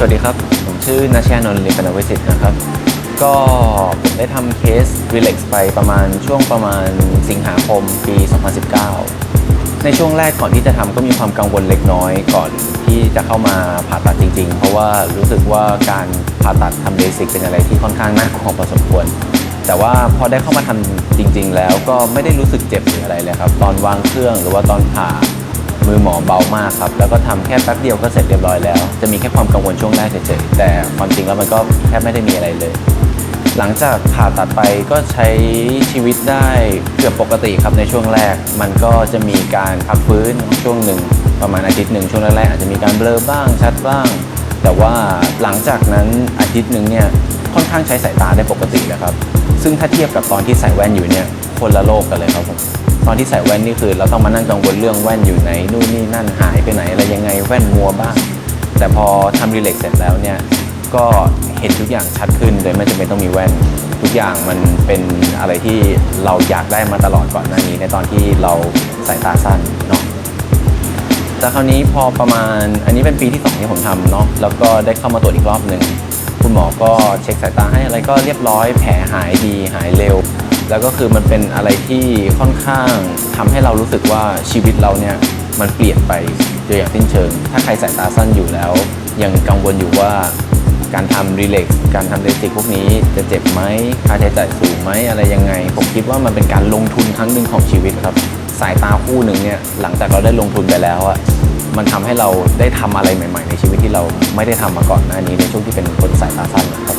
สวัสดีครับ ผมชื่อนาชยานนท์ลิปนวิสิทธิ์นะครับ ก็ผมได้ทำเคส Relax ไปประมาณช่วงประมาณสิงหาคมปี 2019 ในช่วงแรกก่อนที่จะทำก็มีความกังวลเล็กน้อยก่อนที่จะเข้ามาผ่าตัดจริง ๆ เพราะว่ารู้สึกว่าการผ่าตัดทำเบสิกเป็นอะไรที่ค่อนข้างน่ากลัวพอสมควร แต่ว่าพอได้เข้ามาทำจริง ๆ แล้วก็ไม่ได้รู้สึกเจ็บหรืออะไรเลยครับ ตอนวางเครื่องหรือว่าตอนผ่า มือหมอเบามากครับ แล้วก็ทำแค่แป๊บเดียวก็เสร็จเรียบร้อยแล้ว จะมีแค่ความกังวลช่วงแรกเฉยๆแต่ความจริงแล้วมันก็แทบไม่ได้มีอะไรเลย หลังจากผ่าตัดไปก็ใช้ชีวิตได้เกือบปกติครับในช่วงแรก มันก็จะมีการพักฟื้นช่วงหนึ่งประมาณอาทิตย์หนึ่งช่วงแรกๆอาจจะมีการเบลอบ้างชัดบ้าง แต่ว่าหลังจากนั้นอาทิตย์หนึ่งเนี่ยค่อนข้างใช้สายตาได้ปกติแล้วครับ ซึ่งถ้าเทียบกับตอนที่ใส่แว่นอยู่เนี่ยคนละโลกกันเลยครับผม ตอนที่ใส่แว่นนี่คือ เราต้องมานั่งกังวลเรื่องแว่นอยู่ไหนนู่นนี่นั่นหายไปไหนอะไรยังไงแว่นมัวบ้าง แต่พอทำรีเล็กเสร็จแล้วเนี่ยก็เห็นทุกอย่างชัดขึ้นโดยไม่จำเป็นต้องมีแว่น ทุกอย่างมันเป็นอะไรที่เราอยากได้มาตลอดก่อนหน้านี้ ในตอนที่เราสายตาสั้นเนาะแต่คราวนี้พอประมาณอันนี้เป็นปีที่2ที่ผมทำเนาะแล้วก็ได้เข้ามาตรวจอีกรอบหนึ่งคุณหมอก็เช็คสายตาให้อะไรก็เรียบร้อยแผลหายดีหายเร็ว แล้วก็คือมันเป็นอะไรที่ค่อนข้างทำให้เรารู้สึกว่าชีวิตเราเนี่ยมันเปลี่ยนไปโดยอย่างสิ้นเชิง ถ้าใครสายตาสั้นอยู่แล้ว ยังกังวลอยู่ว่าการทำรีเล็กการทำเลสิกพวกนี้จะเจ็บไหมค่าใช้จ่ายสูงไหมอะไรยังไง ผมคิดว่ามันเป็นการลงทุนครั้งหนึ่งของชีวิตครับ สายตาคู่หนึ่งเนี่ยหลังจากเราได้ลงทุนไปแล้วอะมันทำให้เราได้ทำอะไรใหม่ ๆ ในชีวิตที่เราไม่ได้ทำมาก่อนหน้านี้ในช่วงที่เป็นคนสายตาสั้นนะครับ